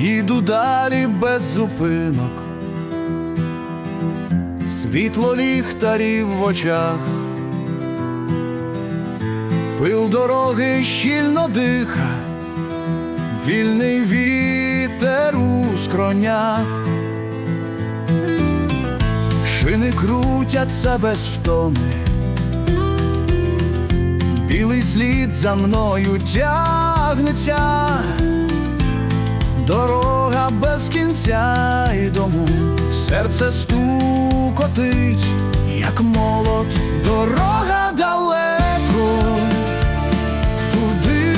Іду далі без зупинок, світло ліхтарів в очах, пил дороги щільно диха, вільний вітер у скронях, шини крутяться без втоми. Білий слід за мною тягнеться, серце стукотить, як молот, дорога далеко, туди,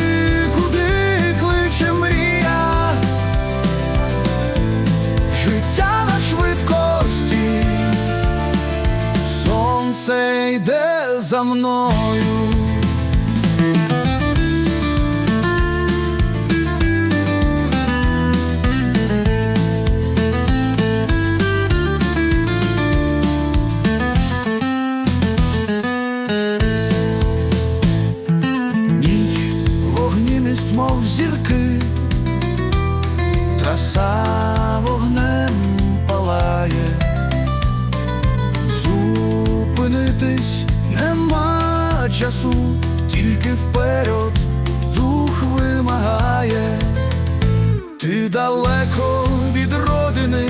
куди кличе мрія, життя на швидкості, сонце йде за мною. Траса вогнем палає, зупинитись нема часу, тільки вперед дух вимагає, ти далеко від родини,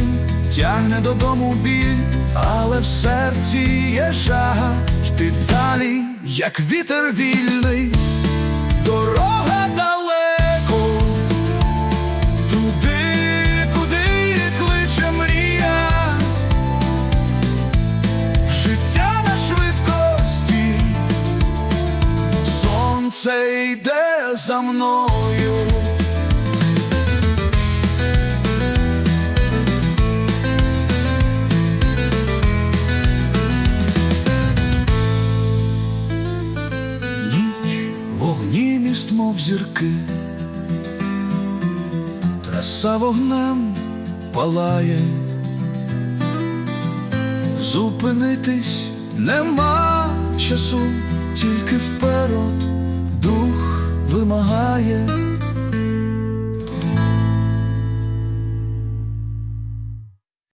тягне додому біль, але в серці є жага. Йти далі, як вітер вільний. Дорога сонце йде за мною. Ніч, вогні міст, мов зірки, траса вогнем палає, зупинитись нема часу, тільки вперед вимагає.